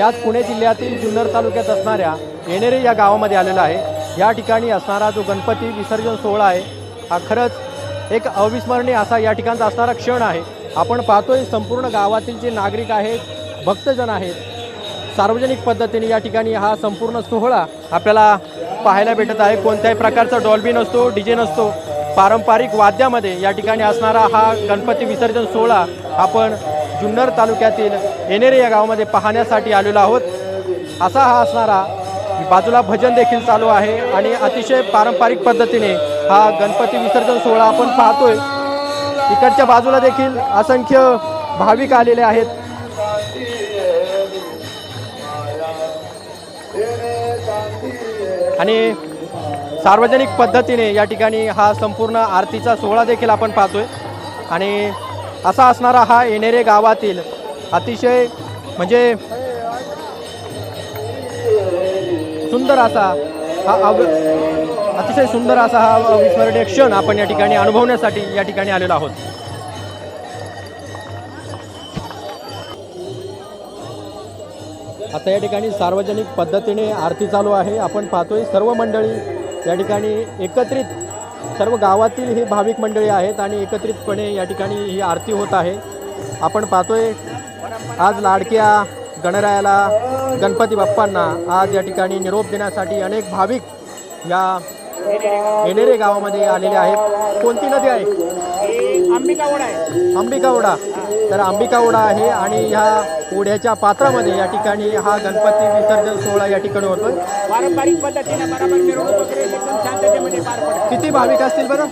आज पुणे जिल्ह्यातील जुन्नर तालुक्यात असणाऱ्या येणेरे या गावामध्ये आलेला आहे. या ठिकाणी असणारा जो गणपती विसर्जन सोहळा आहे हा खरंच एक अविस्मरणीय असा या ठिकाणचा असणारा क्षण आहे. आपण पाहतोय संपूर्ण गावातील जे नागरिक आहेत भक्तजन आहेत सार्वजनिक पद्धतीने या ठिकाणी हा संपूर्ण सोहळा आपल्याला पाहायला भेटत आहे. कोणत्याही प्रकारचा डॉल्बी नसतो डी जे नसतो पारंपरिक वाद्यामध्ये या ठिकाणी असणारा हा गणपती विसर्जन सोहळा आपण जुन्नर तालुक्यातील येणेरे या गावामध्ये पाहण्यासाठी आलेलो आहोत. असा हा असणारा बाजूला भजन देखील चालू आहे आणि अतिशय पारंपरिक पद्धतीने हा गणपती विसर्जन सोहळा आपण पाहतोय. इकडच्या बाजूला देखील असंख्य भाविक आलेले आहेत. आणि सार्वजनिक पद्धतीने या ठिकाणी हा संपूर्ण आरतीचा सोहळा देखील आपण पाहतोय. आणि असा असणारा हा येणेरे गावातील अतिशय म्हणजे सुंदर असा हा अव अतिशय सुंदर असा हा अविस्मरणीय क्षण आपण या ठिकाणी अनुभवण्यासाठी या ठिकाणी आलेलो आहोत. आता या ठिकाणी सार्वजनिक पद्धतीने आरती चालू आहे. आपण पाहतोय सर्व मंडळी या ठिकाणी एकत्रित सर्व गावातील ही भाविक मंडळी आहेत आणि एकत्रितपणे या ठिकाणी ही आरती होत आहे. आपण पाहतोय आज लाडक्या गणरायाला गणपती बाप्पांना आज या ठिकाणी निरोप देण्यासाठी अनेक भाविक या येणेरे गावामध्ये आलेले आहेत. कोणती नदी आहे? अंबिका ओढा आहे. अंबिका ओढा तर अंबिका ओढा आहे आणि ह्या ओढ्याच्या पात्रामध्ये या ठिकाणी हा गणपती विसर्जन सोहळा या ठिकाणी होतोय. पारंपरिक पद्धतीने बरोबर मिरवणूक वगैरे एकदम शांततेमध्ये पार पडते. किती भाविक असतील बरं?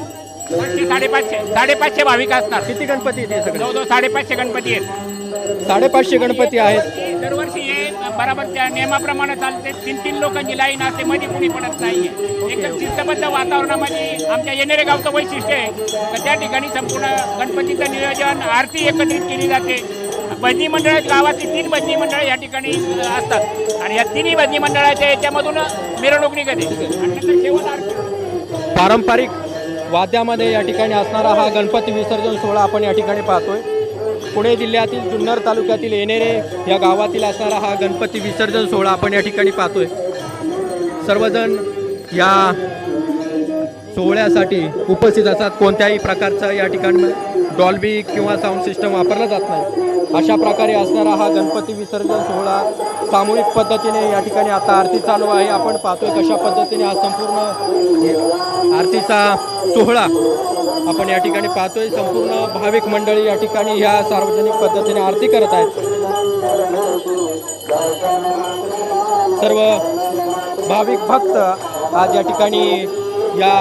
पाचशे साडेपाचशे साडेपाचशे भाविक असणार किती गणपती आहेत हे सगळे? जवळजवळ साडेपाचशे गणपती आहेत. साडेपाचशे गणपती आहेत. दरवर्षी हे बरोबर त्या नियमाप्रमाणे चालते. तीन तीन लोकांची लाईन असते मध्ये कुणी पडत नाहीये. एकदम शिस्तबद्ध वातावरणामध्ये आमच्या येणेरे गावचं वैशिष्ट्य आहे. तर त्या ठिकाणी संपूर्ण गणपतीचं नियोजन आरती एकत्रित केली जाते. भजनी मंडळ गावातील तीन भजनी मंडळ या ठिकाणी असतात. आणि या तिन्ही भजनी मंडळाच्या याच्यामधून मिरवणूक निघते. पारंपरिक वाद्यामध्ये या ठिकाणी असणारा हा गणपती विसर्जन सोहळा आपण या ठिकाणी पाहतोय. पुणे जिल्ह्यातील जुन्नर तालुक्यातील येणेरे या गावातील असणारा हा गणपती विसर्जन सोहळा आपण या ठिकाणी पाहतोय. सर्वजण या सोहळ्यासाठी उपस्थित असतात. कोणत्याही प्रकारचं या ठिकाणी डॉल्बी किंवा साऊंड सिस्टम वापरला जात नाही. अशा प्रकारे असणारा हा गणपती विसर्जन सोहळा सामूहिक पद्धतीने या ठिकाणी आता आरती चालू आहे. आपण पाहतोय कशा पद्धतीने हा संपूर्ण आरतीचा सोहळा आपण या ठिकाणी पाहतोय. संपूर्ण भाविक मंडळी या ठिकाणी ह्या सार्वजनिक पद्धतीने आरती करत आहेत. सर्व भाविक भक्त आज या ठिकाणी या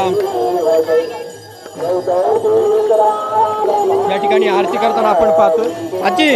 या ठिकाणी आरती करताना आपण पाहतोय आजी!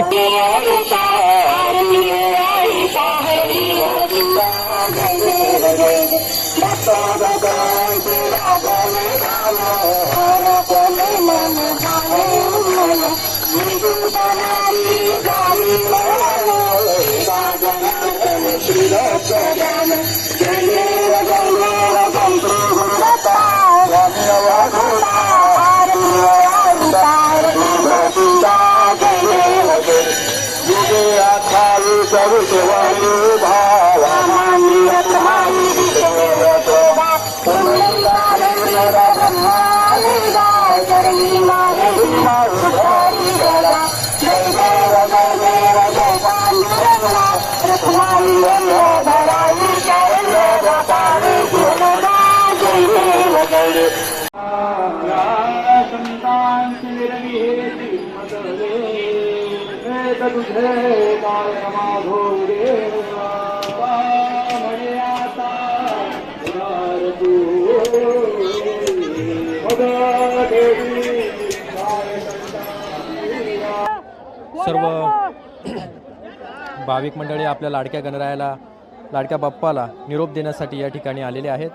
सर्व भाविक मंडळी आपल्या लाडक्या गणरायाला लाडक्या बाप्पाला निरोप देण्यासाठी या ठिकाणी आलेले आहेत.